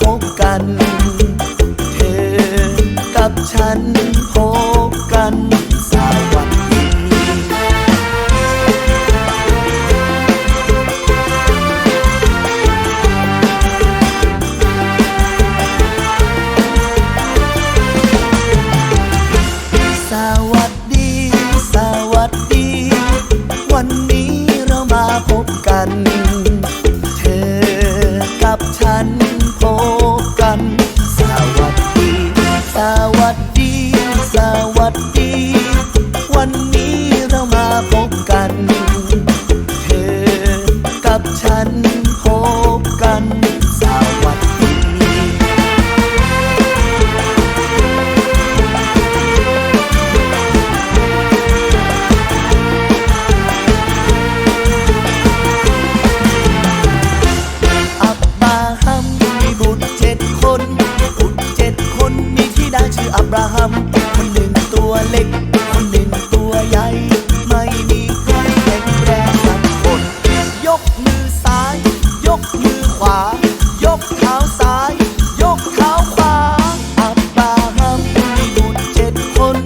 พบกัน เธอกับฉันพบ วัสดี วันนี้เรามาพบกัน เธอกับฉันพบกัน สวัสดี อับบราฮัมมีบุตรเจ็ดคน บุตรเจ็ดคนมีที่ดาชื่ออับราฮัมคนหนึ่ง เล็กคนหนึ่งตัวใหญ่ ไม่มีใครแข็งแรงสักคน ยกมือซ้าย ยกมือขวา ยกเท้าซ้าย ยกเท้าขวา อับบราฮัมมีบุตรเจ็ดคน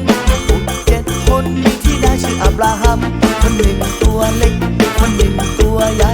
บุตรเจ็ดคนมีที่ดาชื่ออับราฮัมคนหนึ่งตัวเล็กคนหนึ่งตัวใหญ่